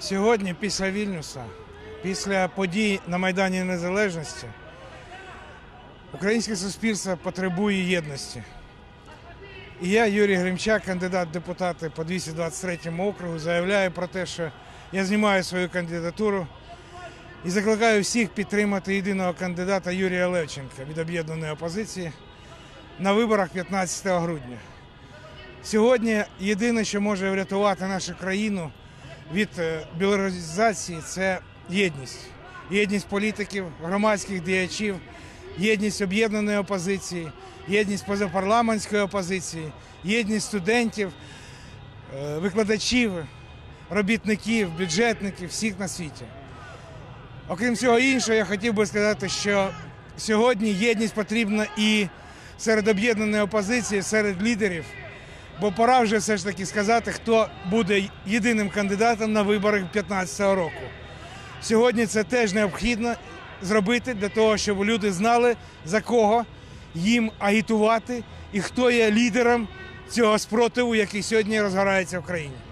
Сьогодні, після Вільнюса, після подій на Майдані Незалежності, українське суспільство потребує єдності. І я, Юрій Гримчак, кандидат депутати по 223 округу, заявляю про те, що я знімаю свою кандидатуру і закликаю всіх підтримати єдиного кандидата Юрія Левченка від об'єднаної опозиції на виборах 15 грудня. Сьогодні єдине, що може врятувати нашу країну від е, білорусизації, це єдність. Єдність політиків, громадських діячів, єдність об'єднаної опозиції, єдність позапарламентської опозиції, єдність студентів, е, викладачів, робітників, бюджетників, всіх на світі. Окрім всього іншого, я хотів би сказати, що сьогодні єдність потрібна і серед об'єднаної опозиції, серед лідерів. Бо пора вже все ж таки сказати, хто буде єдиним кандидатом на виборах 2015 року. Сьогодні це теж необхідно зробити для того, щоб люди знали, за кого їм агітувати і хто є лідером цього спротиву, який сьогодні розгорається в країні.